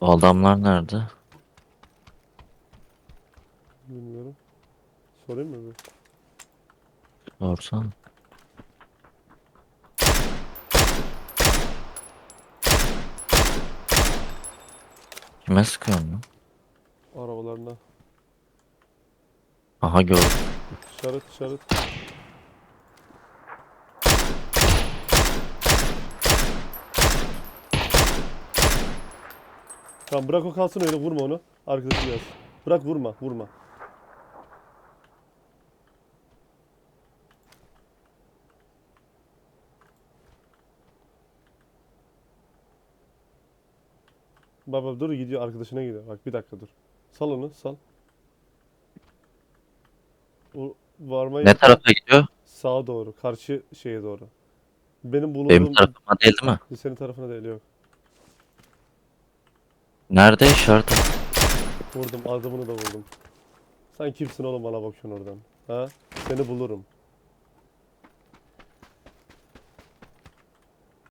O adamlar nerede? Bilmiyorum. Sorayım mı? bir? Sorsan. Kime sıkıyorsun lan? Arabalarına. Aha gördüm. İşaret işaret. Tamam bırak o kalsın öyle vurma onu. Arkadaşı gelsin. Bırak vurma vurma. Baba dur gidiyor arkadaşına gidiyor. Bak bir dakika dur. Sal onu sal. O varmayı Ne tarafa gidiyor? Sağa doğru, karşı şeye doğru. Benim bulunduğum Benim tarafıma değil mi? senin tarafına değil yok. Nerede işaret? Vurdum, adımını da vurdum. Sen kimsin oğlum bana bakıyorsun oradan? Ha? Seni bulurum.